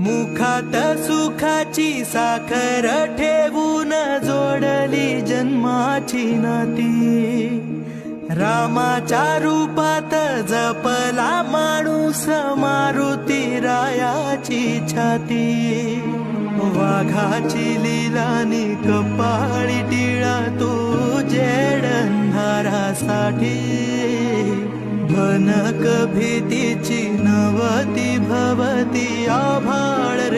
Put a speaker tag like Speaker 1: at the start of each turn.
Speaker 1: मुखात सुखाची साखर ठेवून जोडली जन्माची नाती. रामाच्या रूपात जपला माणूस मारुती रायाची छाती. वाघाची लिलानी कपाळी टिळा तू जेडंधारासाठी. भनक भीतीची नवती भवती आभा